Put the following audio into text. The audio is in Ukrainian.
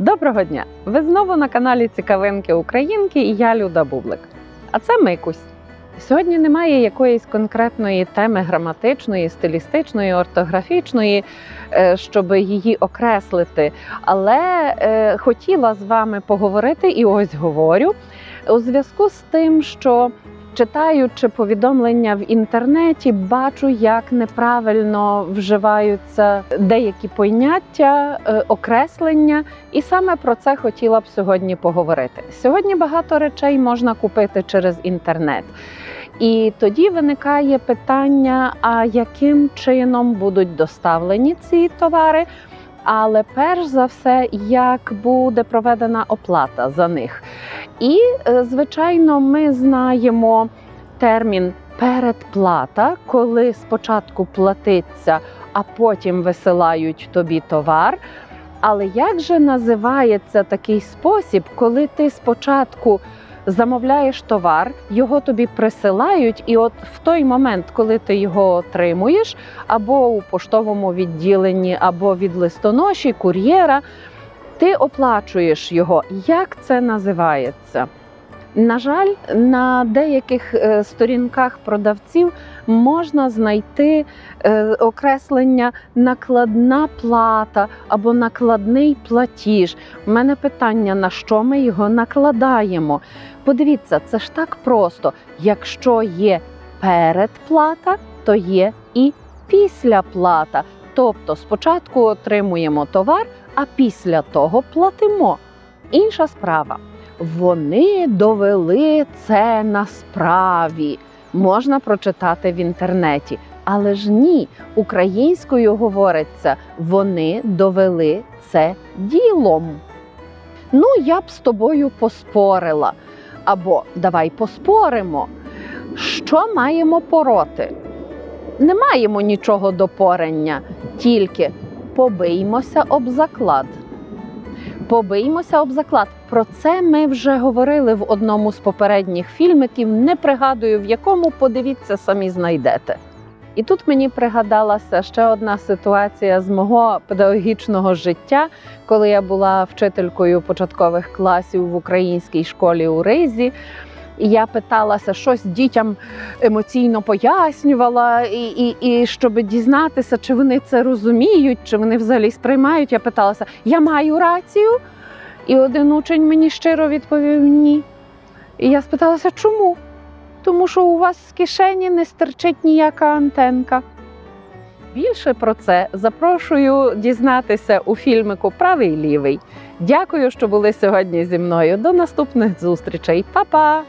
Доброго дня! Ви знову на каналі Цікавинки Українки і я Люда Бублик. А це Микусь. Сьогодні немає якоїсь конкретної теми граматичної, стилістичної, ортографічної, е, щоб її окреслити. Але е, хотіла з вами поговорити і ось говорю у зв'язку з тим, що читаючи повідомлення в інтернеті, бачу, як неправильно вживаються деякі поняття, е, окреслення, і саме про це хотіла б сьогодні поговорити. Сьогодні багато речей можна купити через інтернет. І тоді виникає питання: а яким чином будуть доставлені ці товари? Але перш за все, як буде проведена оплата за них. І, е, звичайно, ми знаємо термін передплата, коли спочатку платиться, а потім висилають тобі товар. Але як же називається такий спосіб, коли ти спочатку замовляєш товар, його тобі присилають, і от в той момент, коли ти його отримуєш, або у поштовому відділенні, або від листоноші, кур'єра, ти оплачуєш його. Як це називається? На жаль, на деяких е, сторінках продавців можна знайти е, окреслення накладна плата або накладний платіж. У мене питання: на що ми його накладаємо? Подивіться, це ж так просто. Якщо є передплата, то є і післяплата. Тобто спочатку отримуємо товар, а після того платимо. Інша справа. Вони довели це на справі. Можна прочитати в інтернеті. Але ж ні, українською говориться, вони довели це ділом. Ну, я б з тобою поспорила. Або давай поспоримо. Що маємо пороти? Не маємо нічого до порення, тільки побиймося об заклад. Побиймося об заклад. Про це ми вже говорили в одному з попередніх фільмиків. Не пригадую в якому, подивіться, самі знайдете. І тут мені пригадалася ще одна ситуація з мого педагогічного життя, коли я була вчителькою початкових класів в українській школі у Ризі. І я питалася щось дітям емоційно пояснювала, і, і, і щоб дізнатися, чи вони це розуміють, чи вони взагалі сприймають. Я питалася: я маю рацію? І один учень мені щиро відповів ні. І я спиталася, чому? Тому що у вас з кишені не стерчить ніяка антенка. Більше про це запрошую дізнатися у фільмику Правий лівий. Дякую, що були сьогодні зі мною. До наступних зустрічей. Па-па!